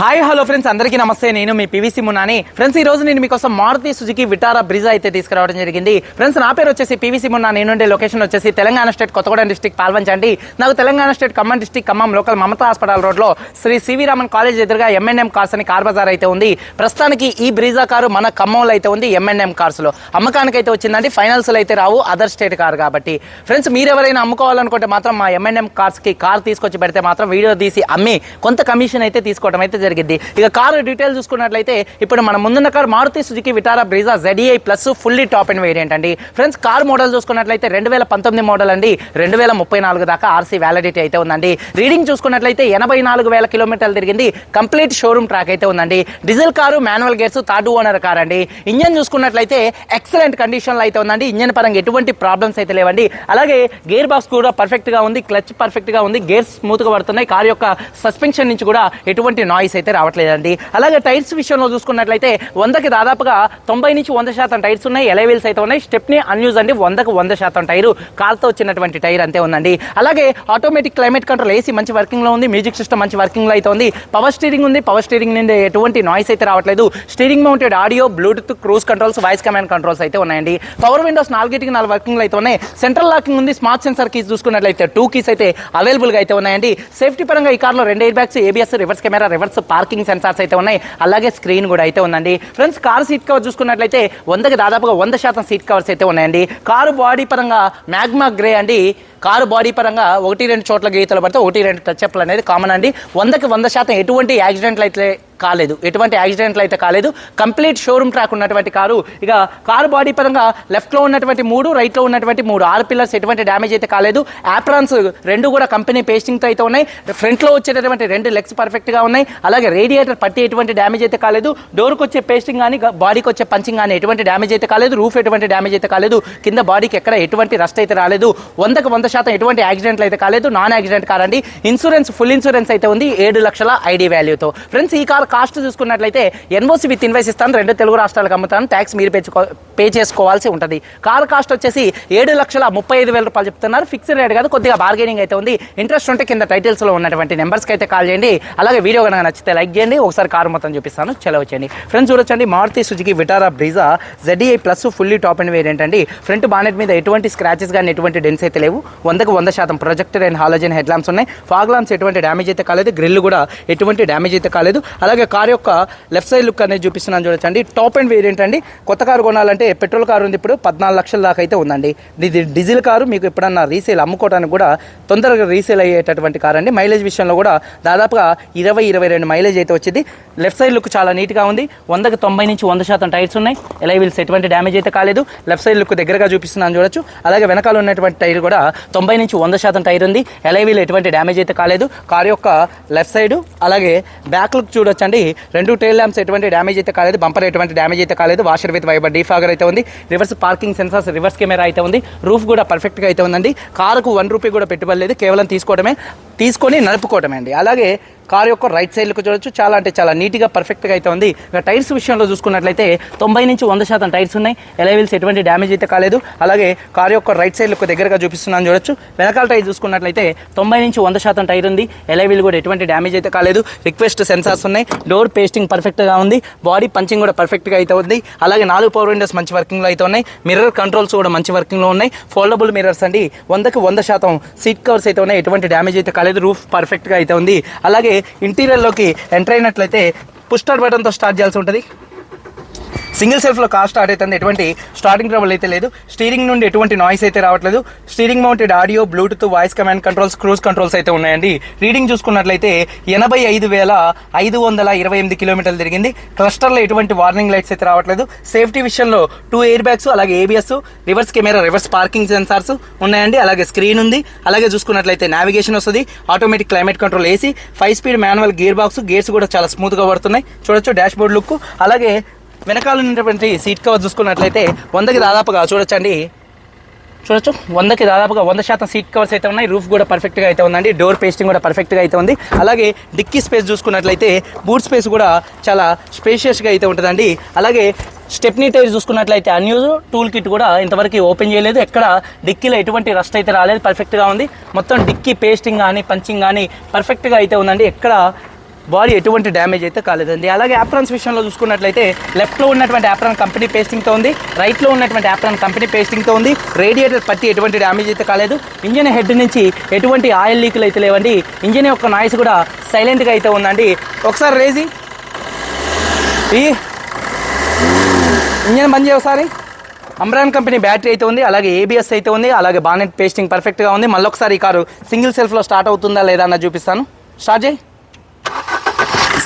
Hi hello friends అందరికీ నమస్తే. నేను మీ పివిసి మున్నాని. ఫ్రెండ్స్ ఈ రోజు నేను మీకోసం మారుతి సుజుకి విటారా బ్రిజా అయితే తీసుకురావడం జరిగింది. ఫ్రెండ్స్ నా పేరు వచ్చేసి పివిసి మున్నా. నేను ఉండే లొకేషన్ వచ్చేసి తెలంగాణ స్టేట్ కొత్తగూడెం డిస్టిక్ పాల్వంచండి. నాకు Telangana state Khammam district Khammam local Mamata hospital రోడ్లో Shri C V Raman college ఎదురుగా ఎంఎన్ఎం కార్స్ అని కార్ బజార్ అయితే ఉంది. ప్రస్తుతానికి ఈ బ్రిజా కారు మన ఖమ్మంలో అయితే ఉంది ఎంఎన్ఎం కార్స్లో అమ్మకానికి అయితే వచ్చిందండి ఫైనల్స్లో అయితే రావు అదర్ స్టేట్ కార్ కాబట్టి. ఫ్రెండ్స్ మీరు ఎవరైనా అమ్ముకోవాలనుకుంటే మాత్రం మా ఎంఎన్ఎం కార్స్కి కార్ తీసుకొచ్చి పెడితే మాత్రం వీడియో తీసి అమ్మి కొంత కమిషన్ అయితే తీసుకోవడం అయితే జరిగింది. ఇక కారు డీటెయిల్ చూసుకున్నట్లయితే ఇప్పుడు మన ముందున్న car Maruti Suzuki Vitara Brezza ZDI plus fully top and variant అండి. ఫ్రెండ్స్ కార్ మోడల్ చూసుకున్నట్లయితే రెండు వేల పంతొమ్మిది మోడల్ అండి. రెండు వేల ముప్పై నాలుగు దాకా ఆర్సీ వ్యాలిడిటీ అయితే ఉందండి. రీడింగ్ చూసుకున్నట్లయితే ఎనభై నాలుగు వేల కిలోమీటర్లు తిరిగింది. కంప్లీట్ షోరూమ్ ట్రాక్ అయితే ఉందండి. Diesel car manual gears third owner car అండి. ఇంజన్ చూసుకున్నట్లయితే ఎక్సలెంట్ కండిషన్లో అయితే ఉందండి. ఇంజన్ పరంగా ఎటువంటి ప్రాబ్లమ్స్ అయితే లేవండి. అలాగే గేర్ బాక్స్ కూడా పర్ఫెక్ట్గా ఉంది. క్లచ్ పర్ఫెక్ట్గా ఉంది. గేర్స్ స్మూత్గా పడుతున్నాయి. కార్ యొక్క సస్పెన్షన్ నుంచి కూడా ఎటువంటి నాయిస్ అయితే రావట్లేదండి. అలాగే టైర్స్ విషయంలో చూసుకున్నట్లయితే వందకి దాదాపుగా తొంభై నుంచి వంద శాతం టైర్స్ ఉన్నాయి. ఎలైవీల్స్ అయితే ఉన్నాయి. స్టెప్ని అన్యూజ్ అండి. వందకు వంద శాతం టైరు. కాల్తో వచ్చినటువంటి టైర్ అంతే ఉందండి. అలాగే ఆటోమేటిక్ క్లైమేట్ కంట్రోల్ ఏసీ మంచి వర్కింగ్లో ఉంది. మ్యూజిక్ సిస్టమ్ మంచి వర్కింగ్లో అయితే ఉంది. పవర్ స్టీరింగ్ ఉంది. పవర్ స్టీరింగ్ నుండి ఎటువంటి నాయిస్ అయితే రావట్లేదు. Steering mounted audio Bluetooth cruise controls voice command controls అయితే ఉన్నాయండి. పవర్ విండోస్ నాలుగిటికి నాలుగు వర్కింగ్లో అయితే ఉన్నాయి. సెంట్రల్ లాకింగ్ ఉంది. స్మార్ట్ సెన్సర్ కీస్ చూసుకున్నట్లయితే టూ కీస్ అయితే అవైలబుల్గా అయితే ఉన్నాయండి. సేఫ్టీ పరంగా ఈ కార్లో రెండు air bags ABS reverse camera reverse parking sensors అయితే ఉన్నాయి. అలాగే స్క్రీన్ కూడా అయితే ఉందండి. ఫ్రెండ్స్ కార్ సీట్ కవర్ చూసుకున్నట్లయితే వందకి దాదాపుగా వంద శాతం సీట్ కవర్స్ అయితే ఉన్నాయండి. కారు బాడీ పరంగా మ్యాగ్మా గ్రే అండి. కారు బాడీ పరంగా ఒకటి రెండు చోట్ల గీతలు పడితే ఒకటి రెండు టచ్అప్లు అనేది కామన్ అండి. వందకి వంద శాతం ఎటువంటి యాక్సిడెంట్లు అయితే కాలేదు. ఎటువంటి యాక్సిడెంట్లు అయితే కాలేదు. కంప్లీట్ షోరూమ్ ట్రాక్ ఉన్నటువంటి కారు. ఇక కారు బాడీ పరంగా లెఫ్ట్లో ఉన్నటువంటి మూడు రైట్లో ఉన్నటువంటి మూడు. ఆరు పిల్లర్స్ ఎటువంటి డ్యామేజ్ అయితే కాలేదు. యాప్రాన్స్ రెండు కూడా కంపెనీ పేస్టింగ్తో అయితే ఉన్నాయి. ఫ్రంట్లో వచ్చేటటువంటి రెండు లెగ్స్ పర్ఫెక్ట్గా ఉన్నాయి. అలాగే రేడియేటర్ పట్టి ఎటువంటి డ్యామేజ్ అయితే కాలేదు. డోర్కి వచ్చే పేస్టింగ్ కానీ బాడీకి వచ్చే పంచింగ్ కానీ ఎటువంటి డ్యామేజ్ అయితే కాలేదు. రూఫ్ ఎటువంటి డ్యామేజ్ అయితే కాలేదు. కింద బాడీకి ఎక్కడ ఎటువంటి రస్ట్ అయితే రాలేదు. వందకు వంద శాతం ఎటువంటి యాక్సిడెంట్లు అయితే కాలేదు. నాన్ యాక్సిడెంట్ కారండి. ఇన్సూరెన్స్ ఫుల్ ఇన్సూరెన్స్ అయితే ఉంది. ఏడు లక్షల ఐడి వాల్యూతో. ఫ్రెండ్స్ ఈ కార్ కాస్ట్ చూసుకున్నట్లయితే ఎన్ఓసి విత్ ఇన్వైస్ ఇస్తాను రెండు తెలుగు రాష్ట్రాలకు అమ్ముతాను ట్యాక్స్ మీరు పెంచుకో పే చేసుకోవాల్సి ఉంటుంది. కార్ కాస్ట్ వచ్చేసి ఏడు లక్షల ముప్పై ఐదు వేల రూపాయలు చెప్తున్నారు. ఫిక్స్డ్ రేట్ కాదు కొద్దిగా బార్గెనింగ్ అయితే ఉంది. ఇంట్రెస్ట్ ఉంటే కింద టైటిల్స్లో ఉన్నటువంటి నెంబర్స్కి అయితే కాల్ చేయండి. అలాగే వీడియో కనుక నచ్చితే లైక్ చేయండి. ఒకసారి కార్ మొత్తం చూపిస్తాను. చలో వచ్చేయండి ఫ్రెండ్స్ చూడొచ్చండి. Maruti Suzuki Vitara Brezza ZEI plus fully top and variant అండి. ఫ్రంట్ బానెట్ మీద ఎటువంటి స్క్రాచెస్ కానీ ఎటువంటి డెన్స్ అయితే లేవు. వందకు వంద శాతం projector and halogen head lamps ఉన్నాయి. ఫాగ్ ల్యాంప్స్ ఎటువంటి డ్యామేజ్ అయితే కాలేదు. గ్రిల్ కూడా ఎటువంటి డ్యామేజ్ అయితే కాలేదు. అలాగే కార్ యొక్క లెఫ్ట్ సైడ్ లుక్ అనేది చూపిస్తున్నాను చూడొచ్చండి టాప్ అండ్ వేరియంట్ అండి. కొత్త కారు కొనాలంటే పెట్రోల్ కారు ఉంది ఇప్పుడు పద్నాలుగు లక్షల దాకా అయితే ఉందండి. ఇది డీజిల్ కారు మీకు ఎప్పుడన్నా రీసేల్ అమ్ముకోవడానికి కూడా తొందరగా రీసేల్ అయ్యేటటువంటి కార్ అండి. మైలేజ్ విషయంలో కూడా దాదాపుగా ఇరవై ఇరవై రెండు మైలేజ్ అయితే వచ్చింది. లెఫ్ట్ సైడ్ లుక్ చాలా నీట్గా ఉంది. వందకు తొంభై నుంచి వంద శాతం టైర్స్ ఉన్నాయి. ఎలా వీల్స్ ఎటువంటి డ్యామేజ్ అయితే కాలేదు. లెఫ్ట్ సైడ్ లుక్ దగ్గరగా చూపిస్తున్నాను చూడొచ్చు. అలాగే వెనకాల ఉన్నటువంటి టైర్ కూడా తొంభై నుంచి వంద శాతం టైర్ ఉంది. ఎలా వీల్ ఎటువంటి డ్యామేజ్ అయితే కాలేదు. కార్ యొక్క లెఫ్ట్ సైడ్ అలాగే బ్యాక్ లుక్ చూడండి. రెండు టైల్ ల్యాంప్స్ ఎటువంటి డ్యామేజ్ అయితే కాలేదు బంపర్ ఎటువంటి డ్యామేజ్ అయితే కాలేదు వాషర్ విత్ వైబర్ డీఫాగర్ అయితే ఉంది reverse parking sensors reverse camera అయితే ఉంది రూఫ్ కూడా పర్ఫెక్ట్గా అయితే ఉందండి. కారుకు వన్ రూపీ కూడా పెట్టుబడి లేదు కేవలం తీసుకోవడమే తీసుకొని నడుపుకోవడమే అండి. అలాగే కార్ యొక్క రైట్ సైడ్లకు చూడొచ్చు. చాలా అంటే చాలా నీట్గా పర్ఫెక్ట్గా అయితే ఉంది. ఇక టైర్స్ విషయంలో చూసుకున్నట్లయితే తొంభై నుంచి వంద శాతం టైర్స్ ఉన్నాయి. ఎలైవిల్స్ ఎటువంటి డ్యామేజ్ అయితే కాలేదు. అలాగే కార్ యొక్క రైట్ సైడ్లకు దగ్గరగా చూపిస్తున్నాను చూడొచ్చు. వెనకాల టైర్ చూసుకున్నట్లయితే తొంభై నుంచి వంద శాతం టైర్ ఉంది. ఎలైవిల్ కూడా ఎటువంటి డ్యామేజ్ అయితే కాలేదు. రిక్వెస్ట్ సెన్సార్స్ ఉన్నాయి. డోర్ పేస్టింగ్ పర్ఫెక్ట్గా ఉంది. బాడీ పంచింగ్ కూడా పర్ఫెక్ట్గా అయితే ఉంది. అలాగే నాలుగు పవర్ విండోస్ మంచి వర్కింగ్లో అయితే ఉన్నాయి. మిర్రర్ కంట్రోల్స్ కూడా మంచి వర్కింగ్లో ఉన్నాయి. ఫోల్డబుల్ మిర్రర్స్ అండి. వందకి వంద శాతం సీట్ కవర్స్ అయితే ఉన్నాయి. ఎటువంటి డ్యామేజ్ అయితే కాలేదు. రూఫ్ పర్ఫెక్ట్గా అయితే ఉంది. అలాగే ఇంటీరియర్లోకి ఎంటర్ అయినట్లయితే పుష్టర్ బటన్తో స్టార్ట్ చేయాల్సి ఉంటుంది. సింగిల్ సెల్ఫ్లో కార్ స్టార్ట్ అవుతుంది ఎటువంటి స్టార్టింగ్ ట్రబుల్ అయితే లేదు. స్టీరింగ్ నుండి ఎటువంటి నాయిస్ అయితే రావట్లేదు. Steering mounted audio Bluetooth voice command controls cruise controls అయితే ఉన్నాయండి. రీడింగ్ చూసుకున్నట్లయితే ఎనభై ఐదు వేల ఐదు వందల ఇరవై ఎనిమిది కిలోమీటర్లు తిరిగింది. క్లస్టర్లో ఎటువంటి వార్నింగ్ లైట్స్ అయితే రావట్లేదు. సేఫ్టీ విషయంలో టూ ఎయిర్ బ్యాగ్స్ అలాగే ABS reverse camera reverse parking sensors ఉన్నాయండి. అలాగే స్క్రీన్ ఉంది. అలాగే చూసుకున్నట్లయితే నావిగేషన్ వస్తుంది. Automatic climate control AC five speed manual gear box gears కూడా చాలా స్మూత్గా పడుతున్నాయి. చూడొచ్చు డాష్ బోర్డ్ లుక్. అలాగే వెనకాల ఉన్నటువంటి సీట్ కవర్ చూసుకున్నట్లయితే వందకి దాదాపుగా చూడొచ్చండి. చూడొచ్చు. వందకి దాదాపుగా వంద శాతం సీట్ కవర్స్ అయితే ఉన్నాయి. రూఫ్ కూడా పర్ఫెక్ట్గా అయితే ఉందండి. డోర్ పేస్టింగ్ కూడా పర్ఫెక్ట్గా అయితే ఉంది. అలాగే డిక్కీ స్పేస్ చూసుకున్నట్లయితే బూట్ స్పేస్ కూడా చాలా స్పేషియస్గా అయితే ఉంటుందండి. అలాగే స్టెప్నీ టైర్ చూసుకున్నట్లయితే అన్యూజ్ టూల్ కిట్ కూడా ఇంతవరకు ఓపెన్ చేయలేదు. ఎక్కడ డిక్కీలో ఎటువంటి రస్ట్ అయితే రాలేదు. పర్ఫెక్ట్గా ఉంది. మొత్తం డిక్కీ పేస్టింగ్ కానీ పంచింగ్ కానీ పర్ఫెక్ట్గా అయితే ఉందండి. ఎక్కడ బాడీ ఎటువంటి డ్యామేజ్ అయితే కాలేదండి. అలాగే యాప్రాన్స్ విషయంలో చూసుకున్నట్లయితే లెఫ్ట్లో ఉన్నటువంటి యాప్రాన్ కంపెనీ పేస్టింగ్తో ఉంది. రైట్లో ఉన్నటువంటి యాప్రాన్ కంపెనీ పేస్టింగ్తో ఉంది. రేడియేటర్ పట్టి ఎటువంటి డ్యామేజ్ అయితే కాలేదు. ఇంజిన్ హెడ్ నుంచి ఎటువంటి ఆయిల్ లీకులు అయితే లేవండి. ఇంజిన్ యొక్క నాయిస్ కూడా సైలెంట్గా అయితే ఉందండి. ఒకసారి రేజీ. ఈ ఇంజన్ బంద్ చేయ ఒకసారి. అమ్రాన్ కంపెనీ బ్యాటరీ అయితే ఉంది అలాగే ఏబిఎస్ అయితే ఉంది అలాగే బానెట్ పేస్టింగ్ పర్ఫెక్ట్గా ఉంది. మళ్ళీ ఒకసారి ఈ కారు సింగిల్ సెల్ఫ్లో స్టార్ట్ అవుతుందా లేదా అన్న చూపిస్తాను. స్టార్ట్ చేయి.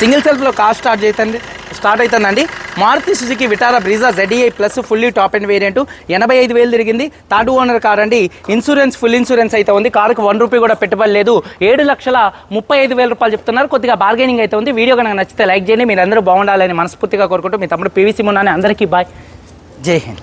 సింగిల్ సెల్ఫ్లో కార్ స్టార్ట్ చేస్తుంది స్టార్ట్ అవుతుందండి. Maruti Suzuki Vitara Brezza ZEI plus fully top and variant. ఎనభై ఐదు వేలు తిరిగింది. థర్డ్ ఓనర్ కార్ అండి. ఇన్సూరెన్స్ ఫుల్ ఇన్సూరెన్స్ అయితే ఉంది. కారుకు వన్ రూపీ కూడా పెట్టుబడి లేదు. ఏడు లక్షల ముప్పై ఐదు వేల రూపాయలు చెప్తున్నారు. కొద్దిగా బార్గెనింగ్ అయితే ఉంది. వీడియో కనుక నచ్చితే లైక్ చేయండి. మీరు అందరూ బాగుండాలని మనస్ఫూర్తిగా కోరుకుంటూ మీ తమ్ముడు పీవీసీ మున్నాని అందరికీ బాయ్ జై హింద్.